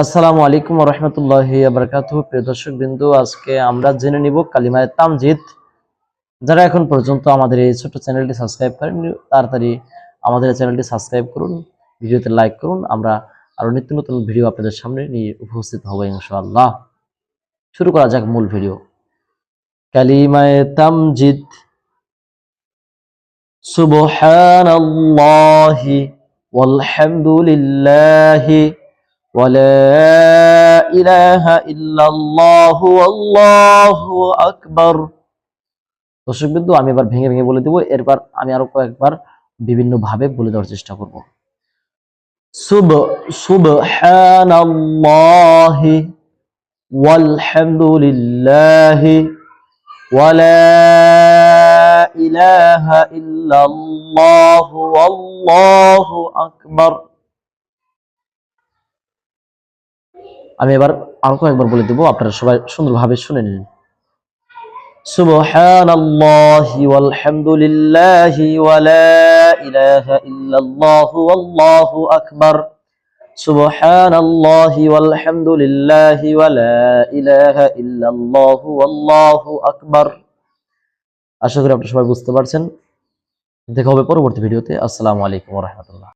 আসসালামু আলাইকুম রহমতুল্লাহ আবরকাত প্রিয় দর্শক বিন্দু আজকে আমরা জেনে নিব কালিমায় তামজিদ। যারা এখন পর্যন্ত আমাদের এই ছোট্ট চ্যানেলটি সাবস্ক্রাইব করেন তাড়াতাড়ি আমাদের চ্যানেলটি সাবস্ক্রাইব করুন, ভিডিওতে লাইক করুন। আমরা আরও নিত্য নতুন ভিডিও আপনাদের সামনে নিয়ে উপস্থিত হব ইনশাআল্লাহ। শুরু করা যাক মূল ভিডিও। কালিমায় তামজিদ ওয়ালহামদুলিল্লাহি ولا إله إلا الله والله أكبر দর্শক বিন্দু আমি এবার ভেঙে ভেঙে বলে দেব এরপর আমি আরো কয়েকবার বিভিন্ন ভাবে বলে দেওয়ার চেষ্টা করব সুব সুবহানাল্লাহি ওয়ালহামদুলিল্লাহি ওয়ালা ইলাহা ইল্লাল্লাহু ওয়াল্লাহু আকবার আমি এবার আরো কয়েকবার বলে দেবো আপনারা সবাই সুন্দরভাবে শুনে নিন سبحان الله والحمد لله ولا إله إلا الله والله أكبر سبحان الله والحمد لله ولا إله إلا الله والله أكبر আশা করি আপনারা সবাই বুঝতে পারছেন দেখা হবে পরবর্তী ভিডিওতে আসসালামু আলাইকুম রহমতুল্লাহ